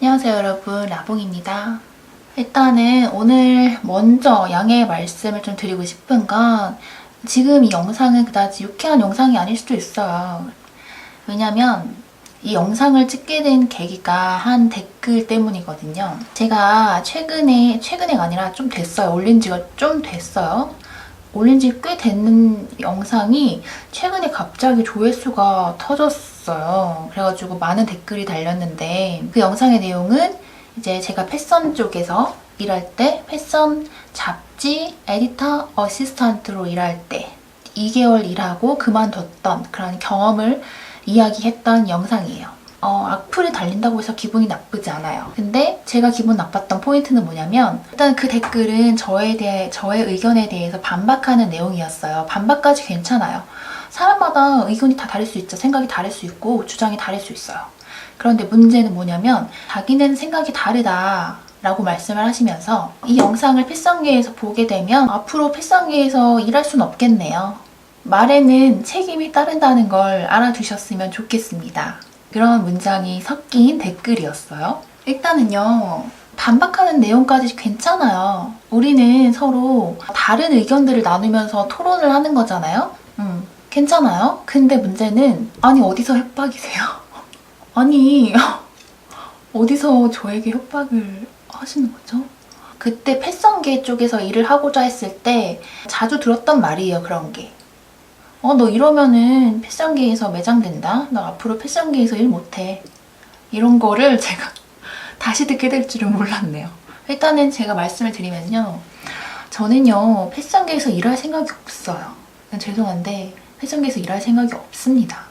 안녕하세요 여러분 라봉입니다. 일단은 오늘 먼저 양해의 말씀을 좀 드리고 싶은 건 지금 이 영상은 그다지 유쾌한 영상이 아닐 수도 있어요. 왜냐면 이 영상을 찍게 된 계기가 한 댓글 때문이거든요. 제가 최근에, 최근에가 아니라 좀 됐어요. 올린 지가 좀 됐어요. 올린 지 꽤 됐는 영상이 최근에 갑자기 조회수가 터졌어요. 그래가지고 많은 댓글이 달렸는데 그 영상의 내용은 이제 제가 패션 쪽에서 일할 때 패션 잡지 에디터 어시스턴트로 일할 때 2개월 일하고 그만뒀던 그런 경험을 이야기했던 영상이에요. 어, 악플이 달린다고 해서 기분이 나쁘지 않아요. 근데 제가 기분 나빴던 포인트는 뭐냐면 일단 그 댓글은 저에 대해 저의 의견에 대해서 반박하는 내용이었어요. 반박까지 괜찮아요. 사람마다 의견이 다 다를 수 있죠. 생각이 다를 수 있고 주장이 다를 수 있어요. 그런데 문제는 뭐냐면 자기는 생각이 다르다. 라고 말씀을 하시면서 이 영상을 패션계에서 보게 되면 앞으로 패션계에서 일할 순 없겠네요. 말에는 책임이 따른다는 걸 알아두셨으면 좋겠습니다. 그런 문장이 섞인 댓글이었어요. 일단은요, 반박하는 내용까지 괜찮아요. 우리는 서로 다른 의견들을 나누면서 토론을 하는 거잖아요? 음, 괜찮아요. 근데 문제는, 아니, 어디서 협박이세요? 아니, 어디서 저에게 협박을 하시는 거죠? 그때 패션계 쪽에서 일을 하고자 했을 때 자주 들었던 말이에요, 그런 게. 어, 너 이러면은 패션계에서 매장된다? 너 앞으로 패션계에서 일 못해. 이런 거를 제가 다시 듣게 될 줄은 몰랐네요. 일단은 제가 말씀을 드리면요. 저는요, 패션계에서 일할 생각이 없어요. 난 죄송한데, 패션계에서 일할 생각이 없습니다.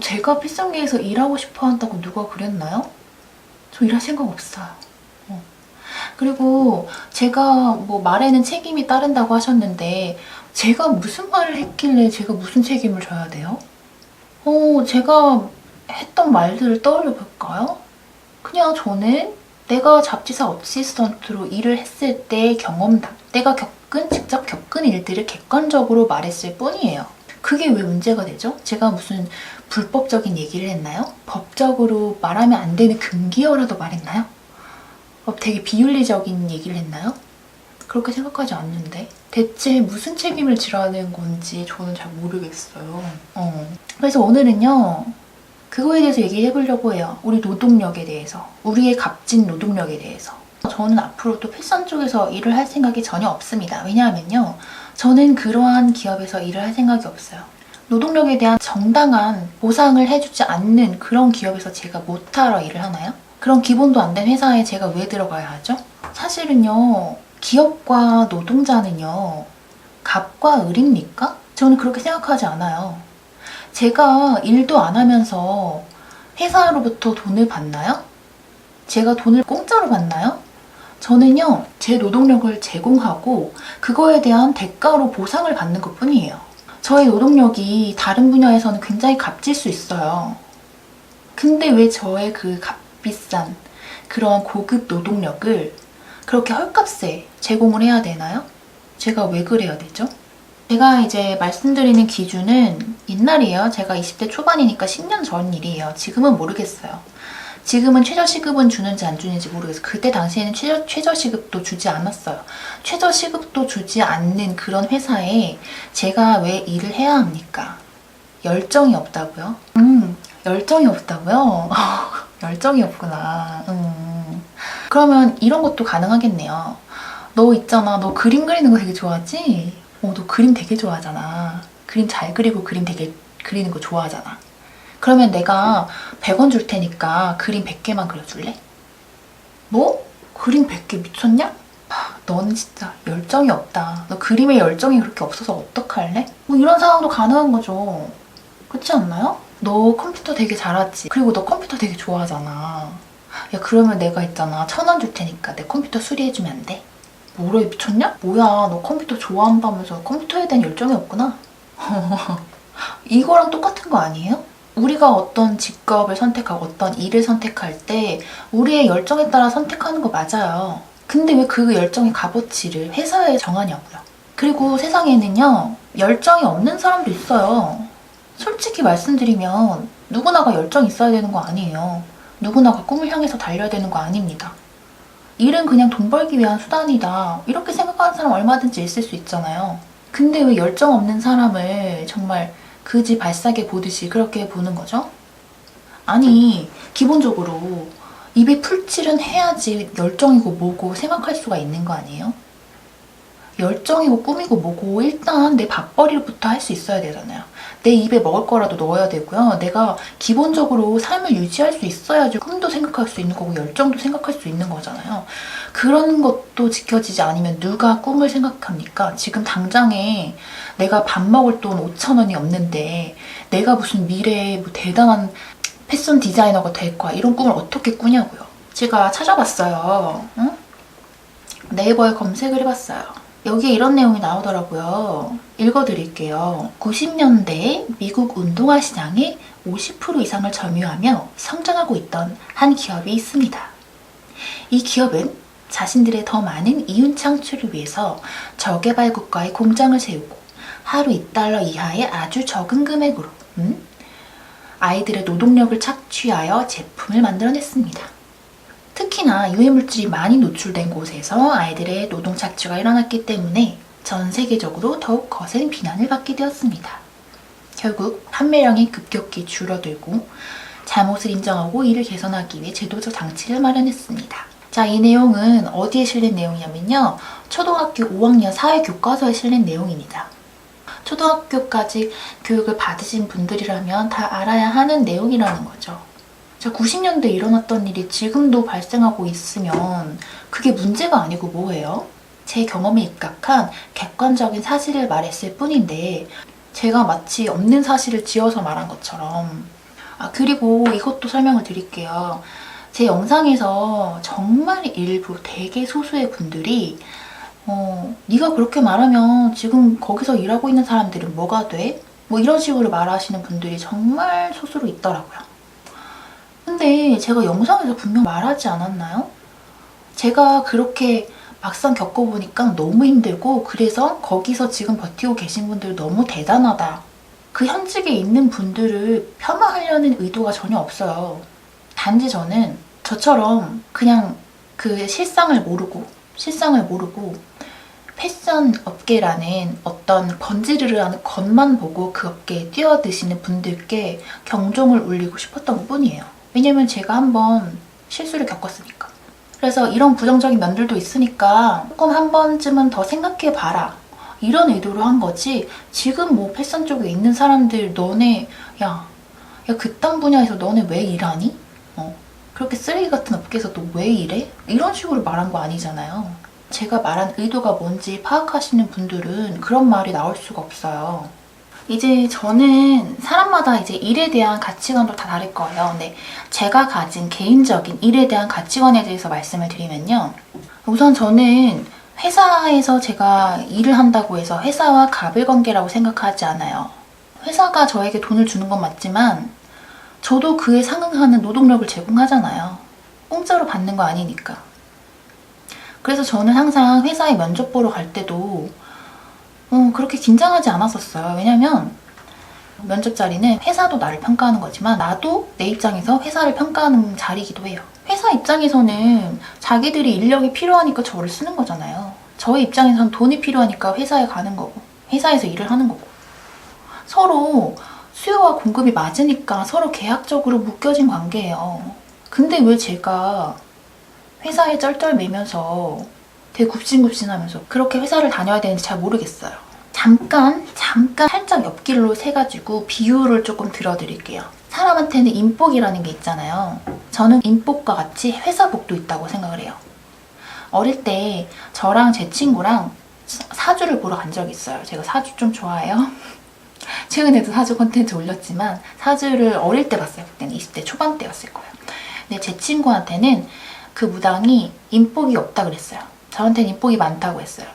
제가 패션계에서 일하고 싶어 한다고 누가 그랬나요? 저 일할 생각 없어요. 어. 그리고 제가 뭐 말에는 책임이 따른다고 하셨는데, 제가 무슨 말을 했길래 제가 무슨 책임을 져야 돼요? 어, 제가 했던 말들을 떠올려 볼까요? 그냥 저는 내가 잡지사 어시스턴트로 일을 했을 때 경험담, 내가 겪은, 직접 겪은 일들을 객관적으로 말했을 뿐이에요. 그게 왜 문제가 되죠? 제가 무슨 불법적인 얘기를 했나요? 법적으로 말하면 안 되는 금기어라도 말했나요? 어, 되게 비윤리적인 얘기를 했나요? 그렇게 생각하지 않는데 대체 무슨 책임을 지라는 건지 저는 잘 모르겠어요. 어. 그래서 오늘은요 그거에 대해서 얘기해 보려고 해요. 우리 노동력에 대해서, 우리의 값진 노동력에 대해서. 저는 앞으로 또 패션 쪽에서 일을 할 생각이 전혀 없습니다. 왜냐하면요 저는 그러한 기업에서 일을 할 생각이 없어요. 노동력에 대한 정당한 보상을 해주지 않는 그런 기업에서 제가 못하러 일을 하나요? 그런 기본도 안 된 회사에 제가 왜 들어가야 하죠? 사실은요, 기업과 노동자는요, 갑과 을입니까? 저는 그렇게 생각하지 않아요. 제가 일도 안 하면서 회사로부터 돈을 받나요? 제가 돈을 공짜로 받나요? 저는요, 제 노동력을 제공하고 그거에 대한 대가로 보상을 받는 것 뿐이에요. 저의 노동력이 다른 분야에서는 굉장히 값질 수 있어요. 근데 왜 저의 그 값비싼 그런 고급 노동력을 그렇게 헐값에 제공을 해야 되나요? 제가 왜 그래야 되죠? 제가 이제 말씀드리는 기준은 옛날이에요. 제가 20대 초반이니까 10년 전 일이에요. 지금은 모르겠어요. 지금은 최저시급은 주는지 안 주는지 모르겠어요. 그때 당시에는 최저, 최저시급도 주지 않았어요. 최저시급도 주지 않는 그런 회사에 제가 왜 일을 해야 합니까? 열정이 없다고요? 음, 열정이 없다고요? 열정이 없구나. 음. 그러면 이런 것도 가능하겠네요. 너 있잖아. 너 그림 그리는 거 되게 좋아하지? 어, 너 그림 되게 좋아하잖아. 그림 잘 그리고 그림 되게 그리는 거 좋아하잖아. 그러면 내가 100원 줄 테니까 그림 100개만 그려줄래? 뭐? 그림 100개 미쳤냐? 아, 넌 진짜 열정이 없다. 너 그림에 열정이 그렇게 없어서 어떡할래? 뭐 이런 상황도 가능한 거죠. 그렇지 않나요? 너 컴퓨터 되게 잘하지? 그리고 너 컴퓨터 되게 좋아하잖아. 야, 그러면 내가 있잖아. 천 원 줄 테니까 내 컴퓨터 수리해주면 안 돼? 뭐래, 미쳤냐? 뭐야, 너 컴퓨터 좋아한다면서 컴퓨터에 대한 열정이 없구나? 이거랑 똑같은 거 아니에요? 우리가 어떤 직업을 선택하고 어떤 일을 선택할 때 우리의 열정에 따라 선택하는 거 맞아요. 근데 왜 그 열정의 값어치를 회사에 정하냐고요. 그리고 세상에는요, 열정이 없는 사람도 있어요. 솔직히 말씀드리면 누구나가 열정 있어야 되는 거 아니에요. 누구나가 꿈을 향해서 달려야 되는 거 아닙니다. 일은 그냥 돈 벌기 위한 수단이다. 이렇게 생각하는 사람 얼마든지 있을 수 있잖아요. 근데 왜 열정 없는 사람을 정말 그지 발사계 보듯이 그렇게 보는 거죠? 아니, 기본적으로 입에 풀칠은 해야지 열정이고 뭐고 생각할 수가 있는 거 아니에요? 열정이고 꿈이고 뭐고 일단 내 밥벌이부터 할 수 있어야 되잖아요. 내 입에 먹을 거라도 넣어야 되고요. 내가 기본적으로 삶을 유지할 수 있어야지 꿈도 생각할 수 있는 거고 열정도 생각할 수 있는 거잖아요. 그런 것도 지켜지지 않으면 누가 꿈을 생각합니까? 지금 당장에 내가 밥 먹을 돈 5천 원이 없는데 내가 무슨 미래에 뭐 대단한 패션 디자이너가 될 거야 이런 꿈을 어떻게 꾸냐고요. 제가 찾아봤어요. 응? 네이버에 검색을 해봤어요. 여기에 이런 내용이 나오더라고요. 읽어드릴게요. 90년대 미국 운동화 시장의 50% 이상을 점유하며 성장하고 있던 한 기업이 있습니다. 이 기업은 자신들의 더 많은 이윤 창출을 위해서 저개발 국가에 공장을 세우고 하루 2달러 이하의 아주 적은 금액으로 음? 아이들의 노동력을 착취하여 제품을 만들어냈습니다. 특히나 유해물질이 많이 노출된 곳에서 아이들의 노동 착취가 일어났기 때문에 전 세계적으로 더욱 거센 비난을 받게 되었습니다. 결국 판매량이 급격히 줄어들고 잘못을 인정하고 이를 개선하기 위해 제도적 장치를 마련했습니다. 자, 이 내용은 어디에 실린 내용이냐면요. 초등학교 5학년 사회 교과서에 실린 내용입니다. 초등학교까지 교육을 받으신 분들이라면 다 알아야 하는 내용이라는 거죠. 자, 90년대 일어났던 일이 지금도 발생하고 있으면 그게 문제가 아니고 뭐예요? 제 경험에 입각한 객관적인 사실을 말했을 뿐인데 제가 마치 없는 사실을 지어서 말한 것처럼 아 그리고 이것도 설명을 드릴게요. 제 영상에서 정말 일부 되게 소수의 분들이 어, 네가 그렇게 말하면 지금 거기서 일하고 있는 사람들은 뭐가 돼? 뭐 이런 식으로 말하시는 분들이 정말 소수로 있더라고요. 근데 제가 영상에서 분명 말하지 않았나요? 제가 그렇게 막상 겪어보니까 너무 힘들고 그래서 거기서 지금 버티고 계신 분들 너무 대단하다. 그 현직에 있는 분들을 폄하하려는 의도가 전혀 없어요. 단지 저는 저처럼 그냥 그 실상을 모르고 실상을 모르고 패션 업계라는 어떤 번지르르하는 것만 보고 그 업계에 뛰어드시는 분들께 경종을 울리고 싶었던 뿐이에요. 왜냐면 제가 한번 실수를 겪었으니까. 그래서 이런 부정적인 면들도 있으니까 조금 한 번쯤은 더 생각해 봐라. 이런 의도로 한 거지. 지금 뭐 패션 쪽에 있는 사람들 너네 야, 야 그딴 분야에서 너네 왜 일하니? 어. 그렇게 쓰레기 같은 업계에서 너 왜 일해? 이런 식으로 말한 거 아니잖아요. 제가 말한 의도가 뭔지 파악하시는 분들은 그런 말이 나올 수가 없어요. 이제 저는 사람마다 이제 일에 대한 가치관도 다 다를 거예요. 근데 제가 가진 개인적인 일에 대한 가치관에 대해서 말씀을 드리면요. 우선 저는 회사에서 제가 일을 한다고 해서 회사와 갑을 관계라고 생각하지 않아요. 회사가 저에게 돈을 주는 건 맞지만 저도 그에 상응하는 노동력을 제공하잖아요. 공짜로 받는 거 아니니까. 그래서 저는 항상 회사에 면접 보러 갈 때도 어, 그렇게 긴장하지 않았었어요. 왜냐면 면접 자리는 회사도 나를 평가하는 거지만 나도 내 입장에서 회사를 평가하는 자리이기도 해요. 회사 입장에서는 자기들이 인력이 필요하니까 저를 쓰는 거잖아요. 저의 입장에서는 돈이 필요하니까 회사에 가는 거고 회사에서 일을 하는 거고 서로 수요와 공급이 맞으니까 서로 계약적으로 묶여진 관계예요. 근데 왜 제가 회사에 쩔쩔매면서 되게 굽신굽신하면서 그렇게 회사를 다녀야 되는지 잘 모르겠어요. 잠깐, 잠깐 살짝 옆길로 세가지고 비유를 조금 들어드릴게요. 사람한테는 인복이라는 게 있잖아요. 저는 인복과 같이 회사복도 있다고 생각을 해요. 어릴 때 저랑 제 친구랑 사주를 보러 간 적이 있어요. 제가 사주 좀 좋아해요. 최근에도 사주 콘텐츠 올렸지만 사주를 어릴 때 봤어요. 그때는 20대 초반 때였을 거예요. 근데 제 친구한테는 그 무당이 인복이 없다 그랬어요. 저한테는 인복이 많다고 했어요.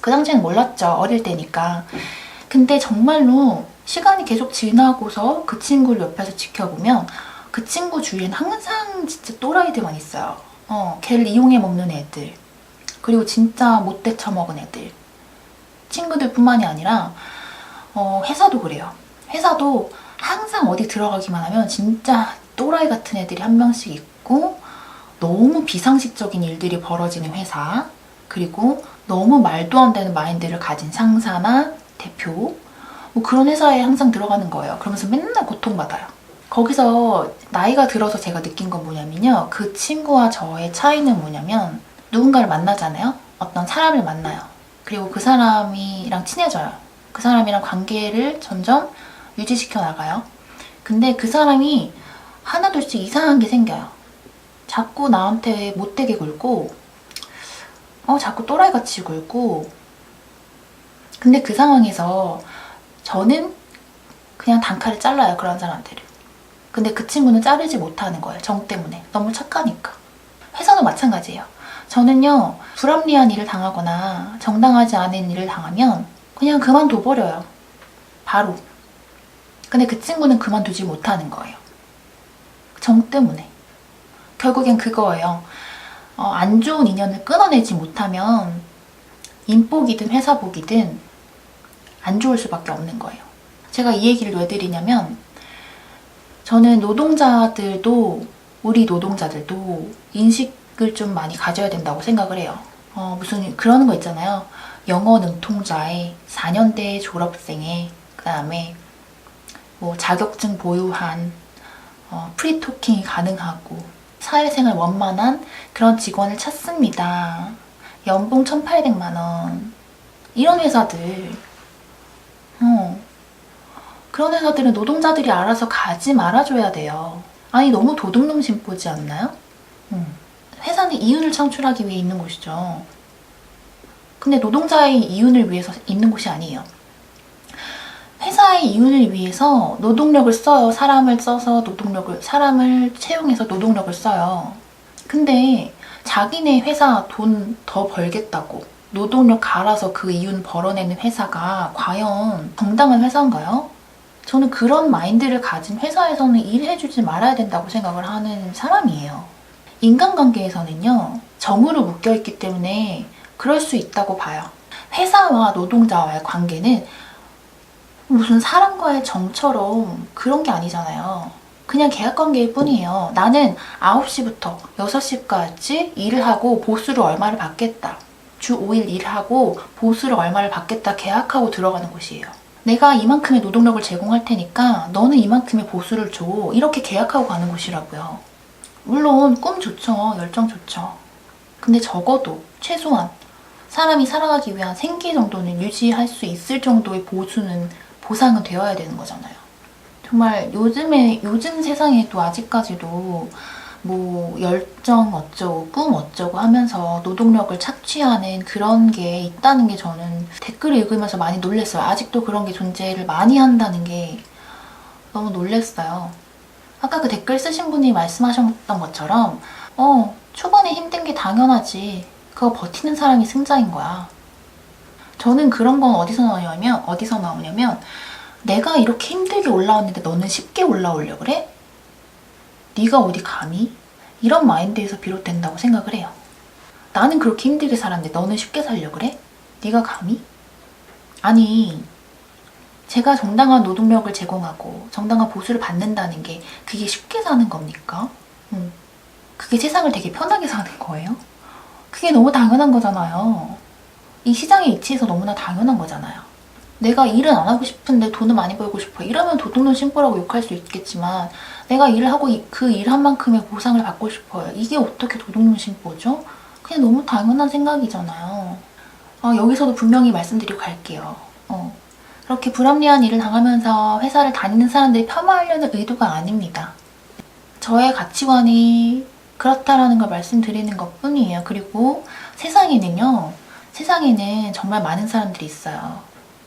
그 당시에는 몰랐죠. 어릴 때니까. 근데 정말로 시간이 계속 지나고서 그 친구를 옆에서 지켜보면 그 친구 주위엔 항상 진짜 또라이들만 있어요. 어, 걔를 이용해 먹는 애들. 그리고 진짜 못돼 처먹은 애들. 친구들 뿐만이 아니라 어, 회사도 그래요. 회사도 항상 어디 들어가기만 하면 진짜 또라이 같은 애들이 한 명씩 있고 너무 비상식적인 일들이 벌어지는 회사 그리고 너무 말도 안 되는 마인드를 가진 상사나 대표 뭐 그런 회사에 항상 들어가는 거예요. 그러면서 맨날 고통받아요. 거기서 나이가 들어서 제가 느낀 건 뭐냐면요. 그 친구와 저의 차이는 뭐냐면 누군가를 만나잖아요. 어떤 사람을 만나요. 그리고 그 사람이랑 친해져요. 그 사람이랑 관계를 점점 유지시켜 나가요. 근데 그 사람이 하나둘씩 이상한 게 생겨요. 자꾸 나한테 못되게 굴고, 어, 자꾸 또라이같이 굴고, 근데 그 상황에서 저는 그냥 단칼에 잘라요, 그런 사람들을. 근데 그 친구는 자르지 못하는 거예요, 정 때문에. 너무 착하니까. 회사도 마찬가지예요. 저는요, 불합리한 일을 당하거나 정당하지 않은 일을 당하면 그냥 그만둬버려요. 바로. 근데 그 친구는 그만두지 못하는 거예요. 정 때문에. 결국엔 그거예요. 어, 안 좋은 인연을 끊어내지 못하면 인복이든 회사복이든 안 좋을 수밖에 없는 거예요. 제가 이 얘기를 왜 드리냐면 저는 노동자들도 우리 노동자들도 인식을 좀 많이 가져야 된다고 생각을 해요. 어, 무슨 그러는 거 있잖아요. 영어 능통자의 4년대 졸업생의 그다음에 뭐 자격증 보유한 어, 프리토킹이 가능하고 사회생활 원만한 그런 직원을 찾습니다. 연봉 1,800만 원. 이런 회사들. 어. 그런 회사들은 노동자들이 알아서 가지 말아줘야 돼요. 아니, 너무 도둑놈 심보지 않나요? 음. 회사는 이윤을 창출하기 위해 있는 곳이죠. 근데 노동자의 이윤을 위해서 있는 곳이 아니에요. 회사의 이윤을 위해서 노동력을 써요. 사람을 써서 노동력을, 사람을 채용해서 노동력을 써요. 근데 자기네 회사 돈 더 벌겠다고 노동력 갈아서 그 이윤 벌어내는 회사가 과연 정당한 회사인가요? 저는 그런 마인드를 가진 회사에서는 일해주지 말아야 된다고 생각을 하는 사람이에요. 인간관계에서는요, 정으로 묶여있기 때문에 그럴 수 있다고 봐요. 회사와 노동자와의 관계는 무슨 사람과의 정처럼 그런 게 아니잖아요. 그냥 계약 관계일 뿐이에요. 나는 9시부터 6시까지 일을 하고 보수를 얼마를 받겠다. 주 5일 일하고 보수를 얼마를 받겠다 계약하고 들어가는 곳이에요. 내가 이만큼의 노동력을 제공할 테니까 너는 이만큼의 보수를 줘. 이렇게 계약하고 가는 곳이라고요. 물론 꿈 좋죠. 열정 좋죠. 근데 적어도 최소한 사람이 살아가기 위한 생계 정도는 유지할 수 있을 정도의 보수는 보상은 되어야 되는 거잖아요. 정말 요즘에 요즘 세상에도 아직까지도 뭐 열정 어쩌고 꿈 어쩌고 하면서 노동력을 착취하는 그런 게 있다는 게 저는 댓글을 읽으면서 많이 놀랐어요. 아직도 그런 게 존재를 많이 한다는 게 너무 놀랐어요. 아까 그 댓글 쓰신 분이 말씀하셨던 것처럼 어 초반에 힘든 게 당연하지. 그거 버티는 사람이 승자인 거야. 저는 그런 건 어디서 나오냐면 어디서 나오냐면 내가 이렇게 힘들게 올라왔는데 너는 쉽게 올라오려 그래? 네가 어디 감히? 이런 마인드에서 비롯된다고 생각을 해요. 나는 그렇게 힘들게 살았는데 너는 쉽게 살려 그래? 네가 감히? 아니 제가 정당한 노동력을 제공하고 정당한 보수를 받는다는 게 그게 쉽게 사는 겁니까? 음. 그게 세상을 되게 편하게 사는 거예요? 그게 너무 당연한 거잖아요. 이 시장의 이치에서 너무나 당연한 거잖아요. 내가 일은 안 하고 싶은데 돈을 많이 벌고 싶어. 이러면 도둑놈 신고라고 욕할 수 있겠지만 내가 일을 하고 그 일한 만큼의 보상을 받고 싶어요. 이게 어떻게 도둑놈 신고죠? 그냥 너무 당연한 생각이잖아요. 어, 여기서도 분명히 말씀드리고 갈게요. 어, 그렇게 불합리한 일을 당하면서 회사를 다니는 사람들이 폄하하려는 의도가 아닙니다. 저의 가치관이 그렇다라는 걸 말씀드리는 것 뿐이에요. 그리고 세상에는요, 세상에는 정말 많은 사람들이 있어요.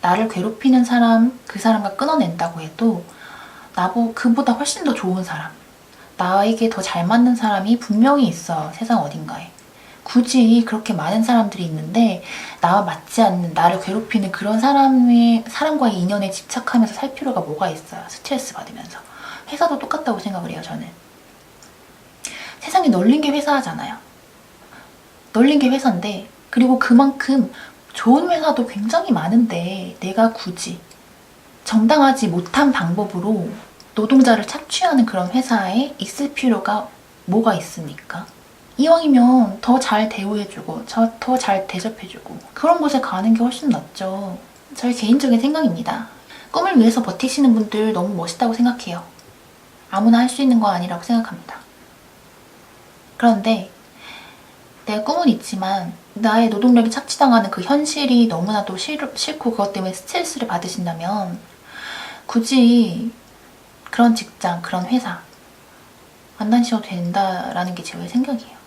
나를 괴롭히는 사람, 그 사람과 끊어낸다고 해도 나보 그보다 훨씬 더 좋은 사람, 나에게 더 잘 맞는 사람이 분명히 있어 세상 어딘가에. 굳이 그렇게 많은 사람들이 있는데 나와 맞지 않는 나를 괴롭히는 그런 사람의 사람과의 인연에 집착하면서 살 필요가 뭐가 있어요? 스트레스 받으면서 회사도 똑같다고 생각을 해요 저는. 세상이 널린 게 회사잖아요. 널린 게 회사인데 그리고 그만큼 좋은 회사도 굉장히 많은데 내가 굳이 정당하지 못한 방법으로 노동자를 착취하는 그런 회사에 있을 필요가 뭐가 있습니까? 이왕이면 더 잘 대우해주고 더 잘 대접해주고 그런 곳에 가는 게 훨씬 낫죠. 저의 개인적인 생각입니다. 꿈을 위해서 버티시는 분들 너무 멋있다고 생각해요. 아무나 할 수 있는 거 아니라고 생각합니다. 그런데 내 꿈은 있지만 나의 노동력이 착취당하는 그 현실이 너무나도 싫, 싫고 그것 때문에 스트레스를 받으신다면 굳이 그런 직장, 그런 회사 안 다니셔도 된다라는 게 제 생각이에요.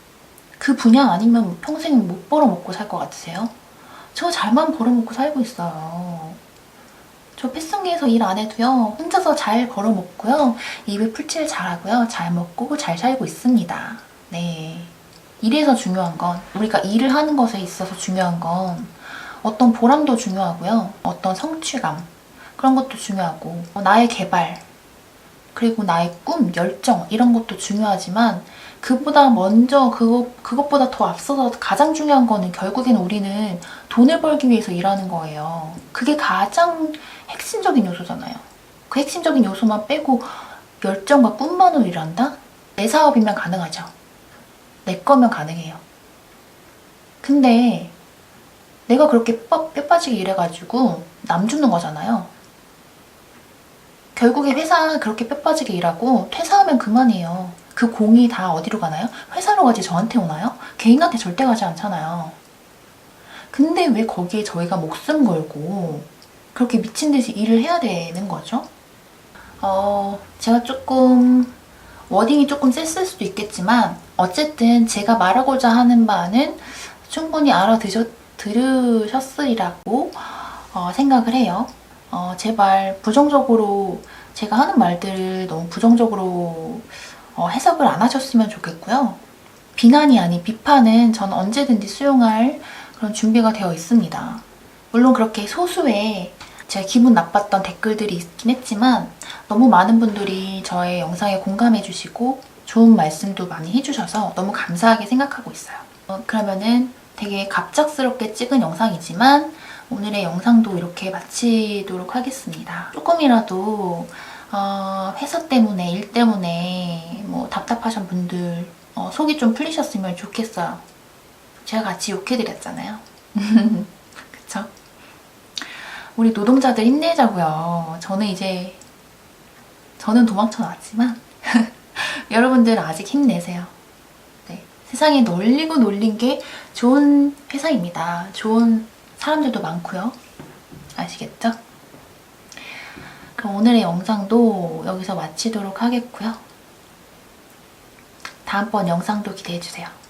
그 분야 아니면 평생 못 벌어먹고 살 것 같으세요? 저 잘만 벌어먹고 살고 있어요. 저 패션계에서 일 안 해도요, 혼자서 잘 벌어먹고요, 입에 풀칠 잘하고요, 잘 먹고 잘 살고 있습니다. 네. 일에서 중요한 건, 우리가 일을 하는 것에 있어서 중요한 건, 어떤 보람도 중요하고요, 어떤 성취감, 그런 것도 중요하고, 어, 나의 개발, 그리고 나의 꿈, 열정, 이런 것도 중요하지만, 그보다 먼저, 그것, 그것보다 더 앞서서 가장 중요한 거는 결국에는 우리는 돈을 벌기 위해서 일하는 거예요. 그게 가장 핵심적인 요소잖아요. 그 핵심적인 요소만 빼고 열정과 꿈만으로 일한다? 내 사업이면 가능하죠. 내 거면 가능해요. 근데 내가 그렇게 뼈, 뼈 빠지게 일해가지고 남 죽는 거잖아요. 결국에 회사 그렇게 뼈 빠지게 일하고 퇴사하면 그만이에요. 그 공이 다 어디로 가나요? 회사로 가지 저한테 오나요? 개인한테 절대 가지 않잖아요. 근데 왜 거기에 저희가 목숨 걸고 그렇게 미친 듯이 일을 해야 되는 거죠? 어, 제가 조금 워딩이 조금 셌을 수도 있겠지만 어쨌든 제가 말하고자 하는 바는 충분히 알아들으셨, 들으셨으리라고 어, 생각을 해요. 어, 제발 부정적으로 제가 하는 말들을 너무 부정적으로 어, 해석을 안 하셨으면 좋겠고요. 비난이 아닌 비판은 저는 언제든지 수용할 그런 준비가 되어 있습니다. 물론 그렇게 소수의 제가 기분 나빴던 댓글들이 있긴 했지만 너무 많은 분들이 저의 영상에 공감해 주시고 좋은 말씀도 많이 해주셔서 너무 감사하게 생각하고 있어요. 어, 그러면은 되게 갑작스럽게 찍은 영상이지만 오늘의 영상도 이렇게 마치도록 하겠습니다. 조금이라도 어, 회사 때문에 일 때문에 뭐 답답하신 분들 어, 속이 좀 풀리셨으면 좋겠어요. 제가 같이 욕해드렸잖아요. 그쵸? 우리 노동자들 힘내자고요. 저는 이제 저는 도망쳐 나왔지만 여러분들은 아직 힘내세요. 네. 세상에 널리고 놀린 게 좋은 회사입니다. 좋은 사람들도 많고요. 아시겠죠? 그럼 오늘의 영상도 여기서 마치도록 하겠고요. 다음번 영상도 기대해주세요.